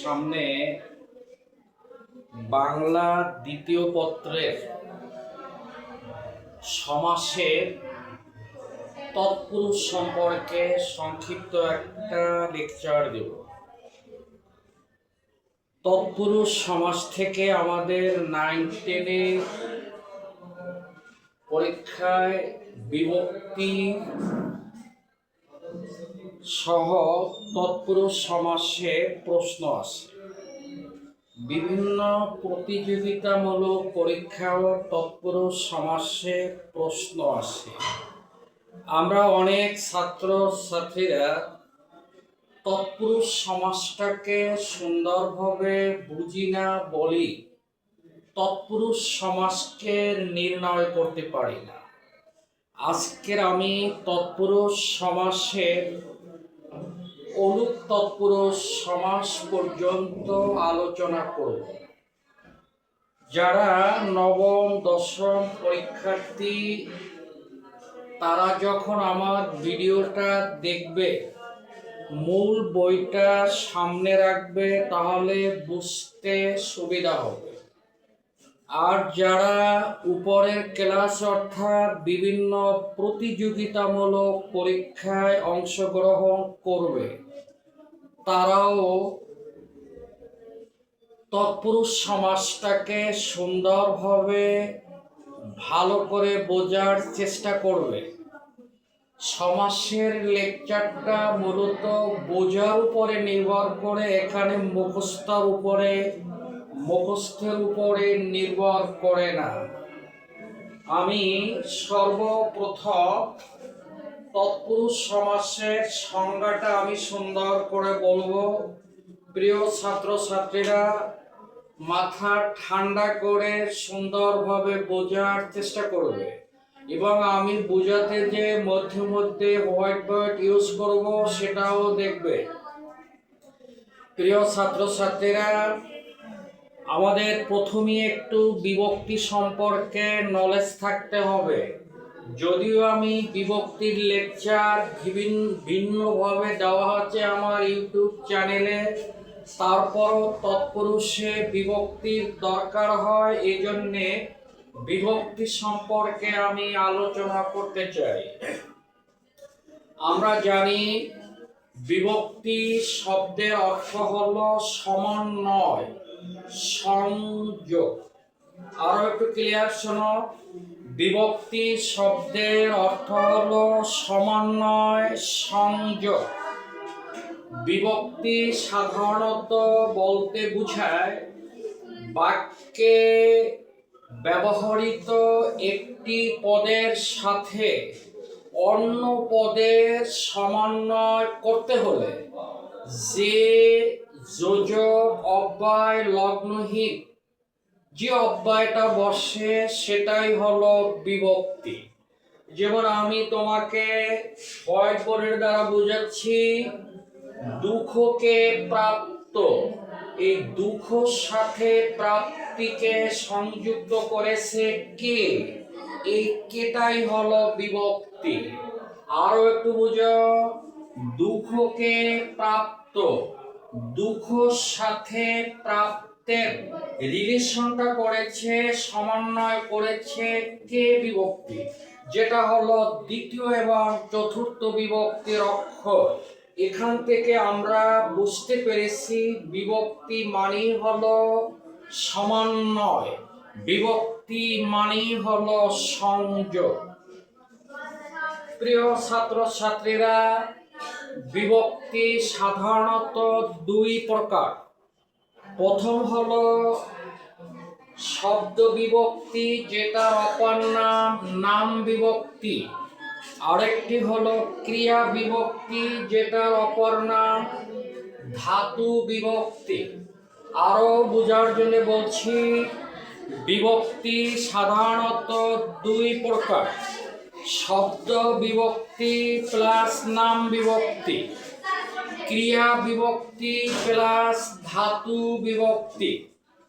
সামনে বাংলা দ্বিতীয় পত্রের সমাসের তৎপুরুষ সম্পর্কে সংক্ষিপ্ত একটা লেকচার দেব। তৎপুরুষ সমাজ থেকে আমাদের নাইন টেনে পরীক্ষায় বিভক্তি সহ তৎপুরুষ সমাসে প্রশ্ন আসে। বিভিন্ন প্রতিযোগিতামূলক পরীক্ষাও তৎপুরুষ সমাসে প্রশ্ন আসে। আমরা অনেক ছাত্র ছাত্রীরা তৎপুরুষ সমাজটাকে সুন্দরভাবে বুঝি না বলি তৎপুরুষ সমাজকে নির্ণয় করতে পারি না। আজকের আমি তৎপুরুষ সমাসের অলুক তৎপুরুষ সমাস পর্যন্ত আলোচনা করব যারা নবম, দশম পরীক্ষার্থী, তারা যখন আমার ভিডিওটা দেখবে, মূল বইটা সামনে রাখবে, তাহলে বুঝতে সুবিধা হবে। আর যারা উপরের ক্লাস অর্থাৎ বিভিন্ন প্রতিযোগিতামূলক পরীক্ষায় অংশগ্রহণ করবে, তারাও তৎপুরুষ সমাজটাকে সুন্দরভাবে ভালো করে বোঝার চেষ্টা করবে। সমাসের লেকচারটা মূলত বোঝার উপরে নির্ভর করে এখানে মুখস্থর উপরে মুখস্থের উপরে নির্ভর করে না। আমি সর্বপ্রথম তৎপুরুষ সমাসের সংজ্ঞাটা আমি সুন্দর করে বলব। প্রিয় ছাত্রছাত্রীরা, মাথা ঠান্ডা করে সুন্দরভাবে বোঝার চেষ্টা করবে এবং আমি বোঝাতে যে মধ্যে মধ্যে হোয়াইট বোর্ড ইউজ করব সেটাও দেখবে। প্রিয় ছাত্রছাত্রীরা আমাদের প্রথমে একটু বিভক্তি সম্পর্কে নলেজ থাকতে হবে। যদিও আমি বিভক্তির লেকচার বিভিন্ন ভিন্নভাবে দেওয়া হচ্ছে আমার ইউটিউব চ্যানেলে, তারপরও তৎপুরুষে বিভক্তির দরকার হয় এই জন্যে বিভক্তি সম্পর্কে আমি আলোচনা করতে চাই। আমরা জানি বিভক্তি শব্দের অর্থ হলো সমন্বয় সংযোগ। আরও একটু ক্লিয়ার শোনো। বিভক্তি শব্দের অর্থ হলো সমন্বয়, সংযোগ। বিভক্তি সাধারণত বলতে বোঝায় বাক্যে ব্যবহৃত একটি পদের সাথে অন্য পদের সমন্বয় করতে হলে যে যোজক অব্যয় লগ্নহীন। যে অব্যয়টা বসে, সেটাই হলো বিভক্তি। যেমন আমি তোমাকে হোয়াইট বোর্ডের দ্বারা বোঝাচ্ছি, দুঃখকে প্রাপ্ত। এই দুঃখ সাথে প্রাপ্তিকে সংযুক্ত করেছে কে? এই কেটাই হলো বিভক্তি। আরও একটু বুঝো। দুঃখকে প্রাপ্ত। দুঃখ সাথে প্রাপ্তের রিলেশনটা করেছে, সমন্বয় করেছে কে বিভক্তি? যেটা হলো দ্বিতীয় এবং চতুর্থ বিভক্তির অক্ষর। এখান থেকে আমরা বুঝতে পেরেছি বিভক্তি মানেই হলো সমন্বয়। বিভক্তি মানেই হলো সংযোগ। প্রিয় ছাত্র ছাত্রীরা বিভক্তি সাধারণত দুই প্রকার। প্রথম হল শব্দ বিভক্তি, যেটার অপর নাম নাম বিভক্তি। আরেকটি হলো ক্রিয়া বিভক্তি, যেটার অপর নাম ধাতু বিভক্তি। আরও বোঝার জন্য বলছি, বিভক্তি সাধারণত দুই প্রকার। শব্দ বিভক্তি প্লাস নাম বিভক্তি। ক্রিয়া বিভক্তি প্লাস ধাতু বিভক্তি।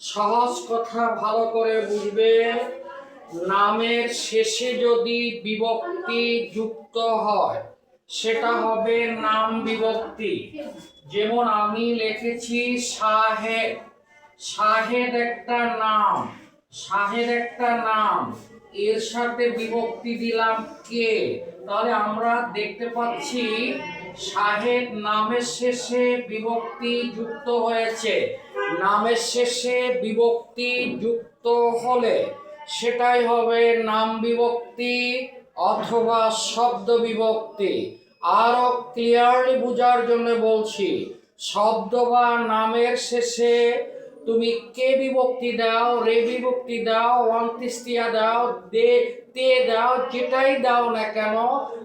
সহজ কথা ভালো করে বুঝবে, নামের শেষে যদি বিভক্তি যুক্ত হয়, সেটা হবে নাম বিভক্তি। যেমন আমি লিখেছি শাহেদ। শাহেদ একটা নাম, শাহেদ একটা নাম। এর সাথে বিভক্তি দিলাম কে? তাহলে আমরা দেখতে পাচ্ছি সাহেব নামের শেষে বিভক্তি যুক্ত হয়েছে। নামের শেষে বিভক্তি যুক্ত হলে সেটাই হবে নাম বিভক্তি অথবা শব্দ বিভক্তি। আরও ক্লিয়ারলি বোঝার জন্য বলছি, শব্দ বা নামের শেষে তুমি কে বিভক্তি দাও, রে বিভক্তি দাও, অন্ত্যেষ্টিয়া দাও, দে, তে দাও, যেটাই দাও না কেন,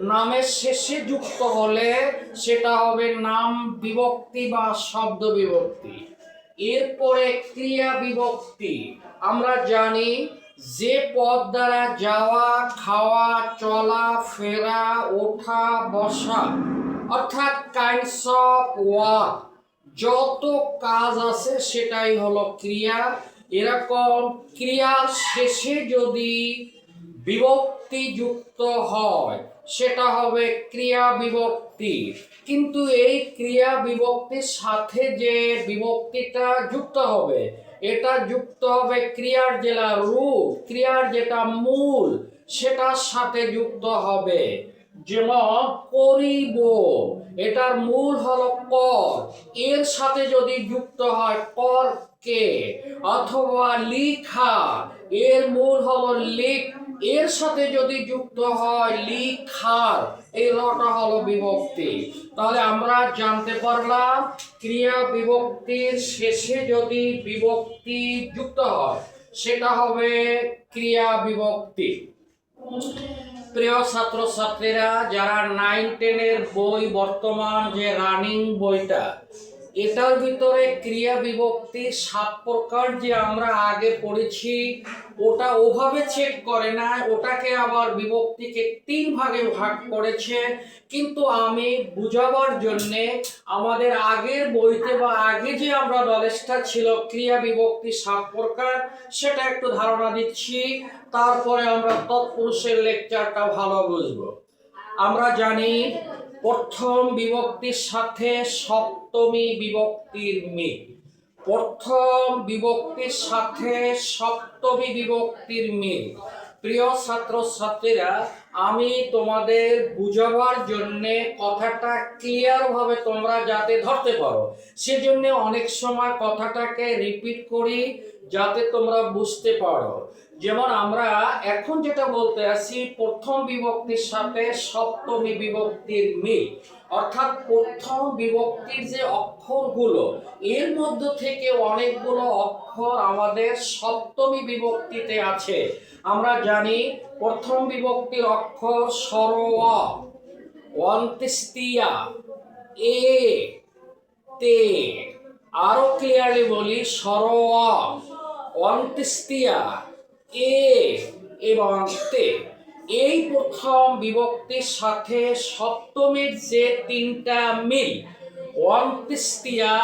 নামের শেষে যুক্ত হলে সেটা হবে নাম বিভক্তি বা শব্দ বিভক্তি। এরপরে ক্রিয়া বিভক্তি। আমরা জানি যে পথ দ্বারা যাওয়া, খাওয়া, চলা, ফেরা, ওঠা, বসা, অর্থাৎ কাইন্ডস অফ ওয়ার্ক যত কাজ আছে সেটাই হলো ক্রিয়া। এরকম ক্রিয়ার শেষে যদি বিভক্তি যুক্ত হয়, সেটা হবে ক্রিয়া বিভক্তি। কিন্তু এই ক্রিয়া বিভক্তির সাথে যে বিভক্তিটা যুক্ত হবে, এটা যুক্ত হবে ক্রিয়ার যেটা রূপ, ক্রিয়ার যেটা মূল, সেটার সাথে যুক্ত হবে। যেমন করিব। এটার মূল হলো কর এর সাথে যদি যুক্ত হয় কর কে? অথবা লিখা। এর মূল হলো লিখ। এর সাথে যদি যুক্ত হয় লিখার, এই লটা হলো বিভক্তি। তাহলে আমরা জানতে পারলাম, ক্রিয়া বিভক্তির শেষে যদি বিভক্তি যুক্ত হয়, সেটা হবে ক্রিয়া বিভক্তি। প্রিয় ছাত্রছাত্রীরা, যারা নাইন টেনের বই বর্তমান যে রানিং বইটা, এটার ভিতরে ক্রিয়া বিভক্তি সাত প্রকার যে আমরা আগে পড়েছি, ওটা ওভাবে চেক করে না, ওটাকে আবার বিভক্তিকে তিন ভাগে ভাগ করেছে। কিন্তু আমি বুঝাবার জন্যে আমাদের আগের বইতে বা আগে যে আমরা নলেজটা ছিল, ক্রিয়া বিভক্তি সাত প্রকার, সেটা একটু ধারণা দিচ্ছি। তারপরে আমরা তৎপুরুষের লেকচারটা ভালো বুঝব। আমরা জানি প্রথম বিভক্তির সাথে সপ্তমী বিভক্তির মিল। প্রথম বিভক্তির সাথে সপ্তমী বিভক্তির মিল। প্রিয় ছাত্রছাত্রীরা, আমি তোমাদের বুঝাবার জন্যে কথাটা ক্লিয়ার ভাবে তোমরা যাতে ধরতে পারো। সেজন্য অনেক সময় কথাটাকে রিপিট করি যাতে তোমরা বুঝতে পারো। যেমন আমরা এখন যেটা বলতে আছি প্রথম বিভক্তির সাথে সপ্তমী বিভক্তির মিল। অর্থাৎ প্রথম বিভক্তির যে অক্ষরগুলো, এর মধ্য থেকে অনেকগুলো অক্ষর আমাদের সপ্তমী বিভক্তিতে আছে। আমরা জানি প্রথম বিভক্তির অক্ষর সরোয়া, অন্ত্যেষ্টিয়া, এ, তে। আরও ক্লিয়ারলি বলি, সরোয়া, অন্ত্যেষ্টিয়া এ এবং তে। এই প্রথম বিভক্তির সাথে সপ্তমীর যে তিনটা মিল, অন্ত্যেষ্টিয়া,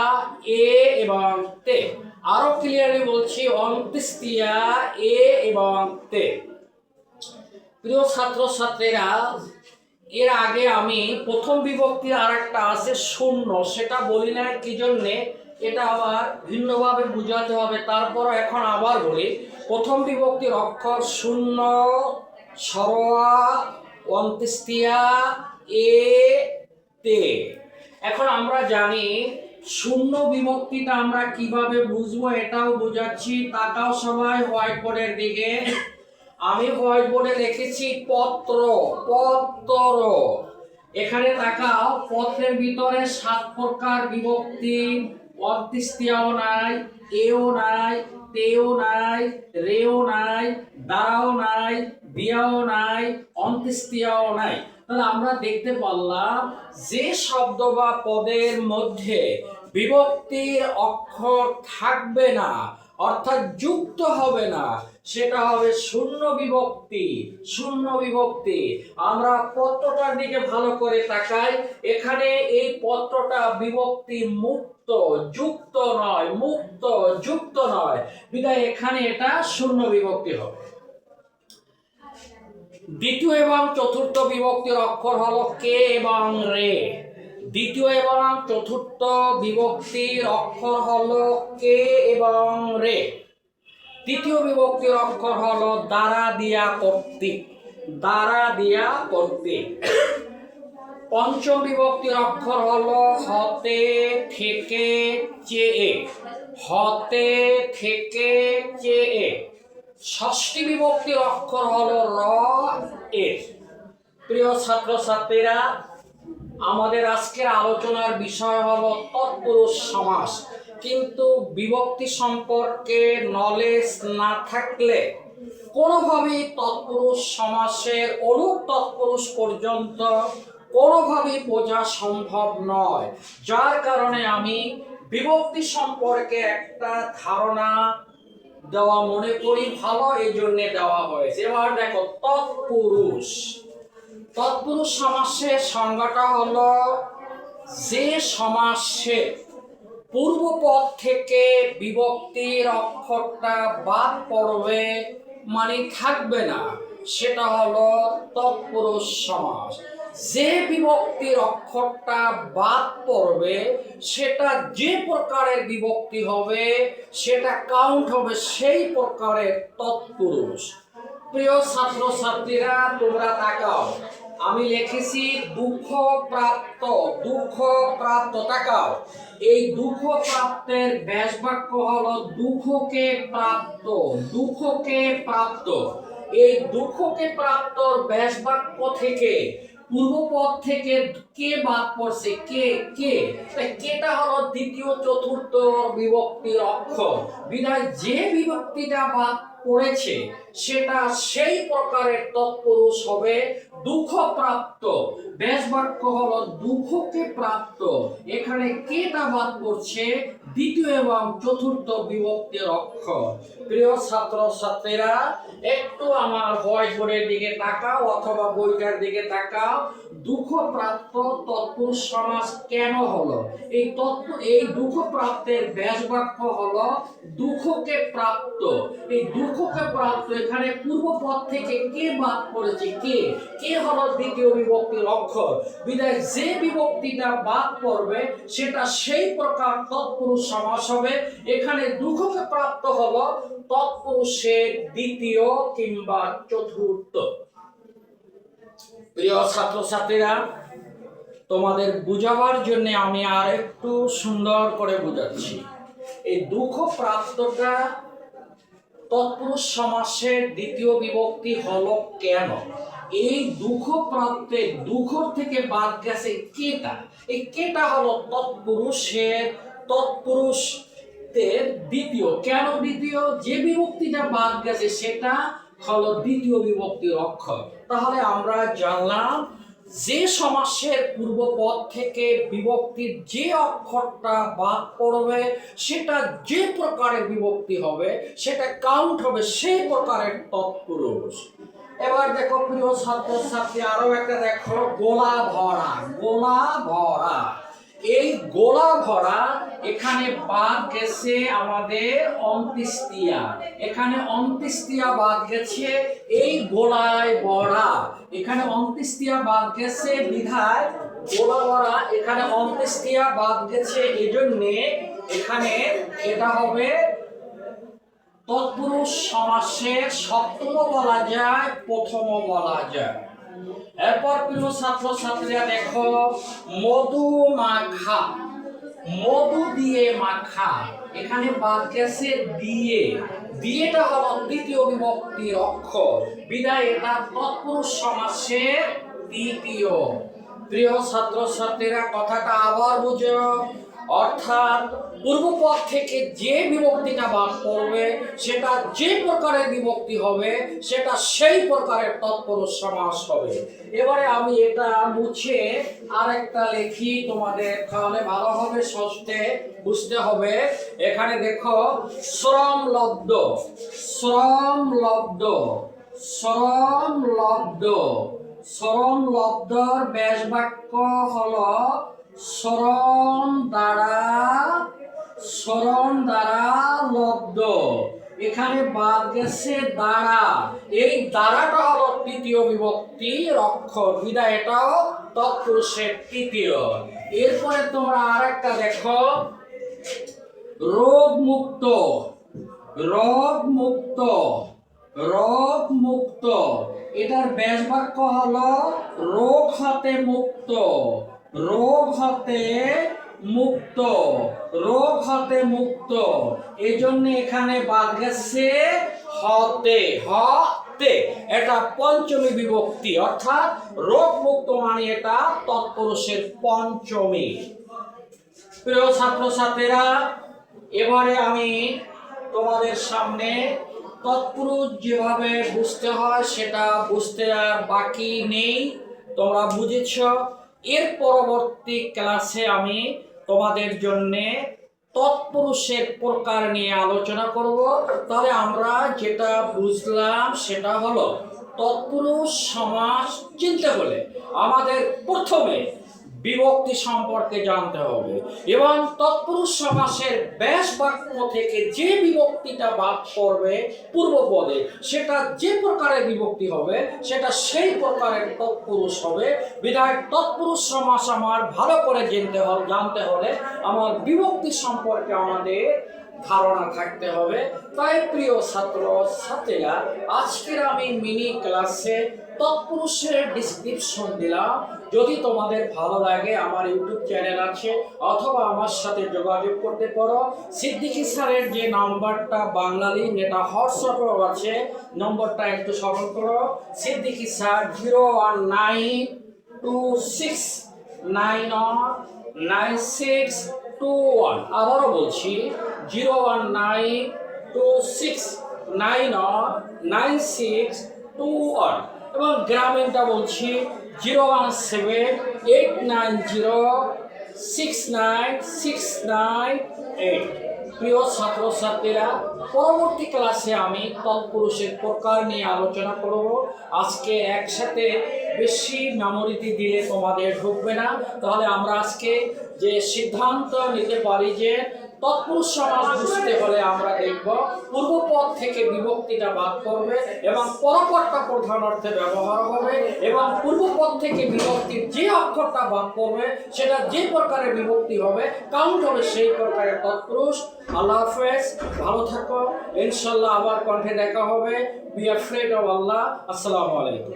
এ এবং তে। আরও ক্লিয়ারলি বলছি, অন্ত্যেষ্টিয়া, এ এবং তে। প্রিয় ছাত্রছাত্রীরা, এর আগে আমি প্রথম বিভক্তির আর একটা আছে শূন্য, সেটা বলি না কি জন্যে? এটা আবার ভিন্নভাবে বোঝাতে হবে। তারপর এখন আবার বলি, প্রথম বিভক্তির অক্ষর শূন্য, সরোয়া, অন্ত্যেষ্টিয়া, এ, তে। এখন আমরা জানি শূন্য বিভক্তিটা আমরা কীভাবে বুঝব এটাও বোঝাচ্ছি। তাকাও সবাই হোয়াইট বোর্ডের দিকে। আমি হোয়াইট বোর্ডে লিখেছি পত্র পত্র এখানে তাকাও, পত্রের ভিতরে সাত প্রকার বিভক্তি। অন্ত্যেষ্টিয়াও নাই, এও নাই, তেও নাই, রেও নাই দাঁড়াও নাই, দিয়াও নাই অন্ত্যেষ্টিয়াও নাই। তাহলে আমরা দেখতে পারলাম যে শব্দ বা পদের মধ্যে বিভক্তির অক্ষর থাকবে না অর্থাৎ যুক্ত হবে না, সেটা হবে শূন্য বিভক্তি শূন্য বিভক্তি। আমরা পত্রটার দিকে ভালো করে তাকাই, এখানে এই পত্রটা বিভক্তি মুক্ত, যুক্ত নয়, মুক্ত, যুক্ত নয়। বিদায়, এখানে এটা শূন্য বিভক্তি হবে। দ্বিতীয় এবং চতুর্থ বিভক্তির অক্ষর হলো কে এবং রে। দ্বিতীয় এবং চতুর্থ বিভক্তির অক্ষর হল কে এবং রে। তৃতীয় বিভক্তির অক্ষর হল দ্বারা দিয়া কর্তৃক দ্বারা দিয়া কর্তৃক পঞ্চম বিভক্তির অক্ষর হল হতে থেকে চেয়ে। হতে থেকে চেয়ে। ষষ্ঠী বিভক্তির অক্ষর হল র, এ। প্রিয় ছাত্রছাত্রীরা আমাদের আজকের আলোচনার বিষয় হলো তৎপুরুষ সমাস। কিন্তু বিভক্তি সম্পর্কে নলেজ না থাকলে কোনোভাবেই তৎপুরুষ সমাসের অনুপ তৎপুরুষ পর্যন্ত কোনোভাবেই বোঝা সম্ভব নয়। যার কারণে আমি বিভক্তি সম্পর্কে একটা ধারণা দেওয়া মনে করি, ভালো এই জন্যে দেওয়া হয়েছে। এবার দেখো, তৎপুরুষ। তৎপুরুষ সমাসের সংজ্ঞাটা হলো যে সমাসে পূর্বপদ থেকে বিভক্তির অক্ষরটা বাদ পড়বে মানে থাকবে না। সেটা হলো তৎপুরুষ সমাস। যে বিভক্তির অক্ষরটা বাদ পড়বে, সেটা যে প্রকারের বিভক্তি হবে, সেটা কাউন্ট হবে সেই প্রকারের তৎপুরুষ। প্রিয় ছাত্রছাত্রীরা, তোমরা তাকাও। আমি লিখেছি দুঃখ প্রাপ্ত দুঃখ প্রাপ্ত তাকাও এই দুঃখ প্রাপ্তের ব্যাস বাক্য হলো দুঃখকে প্রাপ্ত দুঃখকে প্রাপ্ত। এই দুঃখকে প্রাপ্তর ব্যাস বাক্য থেকে, পূর্বপদ থেকে কে বাদ পড়ছে? কে কে? কেটা হলো দ্বিতীয়, চতুর্থ বিভক্তির অক্ষর বিধায় যে বিভক্তিটা বাদ পড়েছে সেটা সেই প্রকারের তৎপুরুষ হবে দুঃখ প্রাপ্ত বেশ বাক্য হলো, দুঃখকে প্রাপ্ত। এখানে কেটা বাদ পড়ছে দ্বিতীয় এবং চতুর্থ বিভক্তির অক্ষর। প্রিয় ছাত্র ছাত্রীরা একটু আমার হোয়াইট বোর্ডের দিকে তাকাও অথবা বইটার দিকে তাকাও। দুঃখ প্রাপ্ত তৎপুরুষ সমাজ কেন হলো? এই তৎপ এই দুঃখ প্রাপ্তের ব্যাস বাক্য হলো দুঃখকে প্রাপ্ত। এই দুঃখকে প্রাপ্ত এখানে পূর্ব পদ থেকে কে বাদ পড়েছে? কে? কে হলো দ্বিতীয় বিভক্তির অক্ষর? বিদায় যে বিভক্তিটা বাদ পড়বে, সেটা সেই প্রকার তৎপুরুষ সমাস হবে। এখানে দুঃখকে প্রাপ্ত হলো তৎপুরুষের দ্বিতীয় কিংবা চতুর্থ। প্রিয় ছাত্রছাত্রীরা, তোমাদের বুঝাবার জন্য আমি আর একটু সুন্দর করে বুঝাচ্ছি। এই দুঃখ প্রাপ্তটা তৎপুরুষ সমাসের দ্বিতীয় বিভক্তি হলো কেন? এই দুঃখ প্রাপ্তে দুঃখ থেকে বাদ গেছে কেটা? এই কেটা হলো তৎপুরুষের তৎপুরুষদের দ্বিতীয়। কেন দ্বিতীয়? যে বিভক্তিটা বাদ গেছে, সেটা হলো দ্বিতীয় বিভক্তির অক্ষর। তাহলে আমরা জানলাম যে সমাসের পূর্বপদ থেকে বিভক্তির যে অক্ষরটা বাদ পড়বে, সেটা যে প্রকারের বিভক্তি হবে, সেটা কাউন্ট হবে সেই প্রকারের তৎপুরুষ। এবার দেখো প্রিয় ছাত্র ছাত্রী আরও একটা দেখো গোলা ভরা গোলা ভরা এই গোলা ভরা এখানে বাদ গেছে আমাদের অন্ত্যেষ্টিয়া। এখানে অন্ত্যেষ্টিয়া বাদ গেছে এই গোলায় বড়া এখানে অন্ত্যেষ্টিয়া বাদ গেছে বিধায় গোলা বড়া এখানে অন্ত্যেষ্টিয়া বাদ গেছে এজন্যে এখানে এটা হবে তৎপুরুষ সমাসের সপ্তম বলা যায়, প্রথম বলা যায়। এরপর প্রিয় ছাত্র ছাত্রীরা দেখো, মধু মাখা। মধু দিয়ে মাখা। এখানে বাদ গেছে দিয়ে দিয়েটা হলো তৃতীয় বিভক্তির অক্ষর। বিদায় এটা তৎপুরুষ সমাসের তৃতীয় প্রিয় ছাত্র ছাত্রীরা কথাটা আবার বুঝো। অর্থাৎ পূর্বপদ থেকে যে বিভক্তিটা বাদ করবে, সেটা যে প্রকারের বিভক্তি হবে, সেটা সেই প্রকারের তৎপরুষ সমাস হবে। এবারে আমি এটা মুছে আরেকটা লিখি তোমাদের, তাহলে ভালো হবে বুঝতে হবে। এখানে দেখো, শ্রম লব্ধ শ্রম লব্ধ শ্রম লব্ধ, শ্রম লব্ধর ব্যাস বাক্য হলো, শ্রম দ্বারা শ্রম দ্বারা লব্ধ। এখানে বাদ গেছে দ্বারা। এই দ্বারাটা হলো তৃতীয় বিভক্তি অক্ষর বিদায় এটাও তৎপুরুষের তৃতীয়। এরপরে তোমরা আরেকটা দেখো। রোগ মুক্ত রোগ মুক্ত রোগ মুক্ত এটার ব্যাস বাক্য হলো রোগ হতে মুক্ত। রোগ হতে মুক্ত, রোগ হতে মুক্ত। এই জন্য এখানে বাদ গেছে হতে হতে। এটা পঞ্চমী বিভক্তি, অর্থাৎ রোগ মুক্ত মানে এটা তৎপুরুষের পঞ্চমী। প্রিয় ছাত্রছাত্রীরা, এবারে আমি তোমাদের সামনে তৎপুরুষ যেভাবে বুঝতে হয় সেটা বুঝতে আর বাকি নেই। তোমরা বুঝেছ। এর পরবর্তী ক্লাসে আমি তোমাদের জন্যে তৎপুরুষের প্রকার নিয়ে আলোচনা করব। তাহলে আমরা যেটা বুঝলাম সেটা হলো, তৎপুরুষ সমাজ চিনতে বলে আমাদের প্রথমে বিভক্তি সম্পর্কে জানতে হবে। এবং তৎপুরুষ সমাসের ব্যাস বাক্য থেকে যে বিভক্তিটা বাদ করবে পূর্ব পদে, সেটা যে প্রকারের বিভক্তি হবে, সেটা সেই প্রকারের তৎপুরুষ হবে। বিধায় তৎপুরুষ সমাস আমার ভালো করে জানতে হবে জানতে হলে আমার বিভক্তি সম্পর্কে আমাদের ধারণা থাকতে হবে। তাই প্রিয় ছাত্র ছাত্রীরা, আজকের আমি মিনি ক্লাসে তৎপুরুষের ডিসক্রিপশন দিলাম। যদি তোমাদের ভালো লাগে, আমার ইউটিউব চ্যানেল আছে, অথবা আমার সাথে যোগাযোগ করতে পারো। সিদ্দিকি স্যারের যে নাম্বারটা বাঙালি এটা হোয়াটসঅ্যাপেও আছে, নম্বরটা একটু স্মরণ করো। Siddiqui sir zero one nine two six nine one nine six two one. আবারও বলছি, zero one nine two six nine one nine six two one. এবং গ্রামীণটা বলছি zero one seven eight nine zero six nine six nine eight. প্রিয় ছাত্রছাত্রীরা, পরবর্তী ক্লাসে আমি তৎপুরুষের প্রকার নিয়ে আলোচনা করব। আজকে একসাথে বেশি মেমোরিতে দিলে তোমাদের ঢুকবে না। তাহলে আমরা আজকে যে সিদ্ধান্ত নিতে পারি যে তৎপুরুষ সমাজ বুঝতে হলে আমরা দেখব পূর্বপদ থেকে বিভক্তিটা বাদ করবে এবং পরপদটা প্রধান অর্থে ব্যবহার হবে এবং পূর্ব পূর্বপদ থেকে বিভক্তির যে অক্ষরটা বাদ করবে সেটা যে প্রকারে বিভক্তি হবে কাউন্ট হবে সেই প্রকারের তৎপুরুষ। আল্লাহ হাফেজ, ভালো থাকো। ইনশাল্লাহ আবার কণ্ঠে দেখা হবে। বি আফ্রেড অফ আল্লাহ আসসালামু আলাইকুম।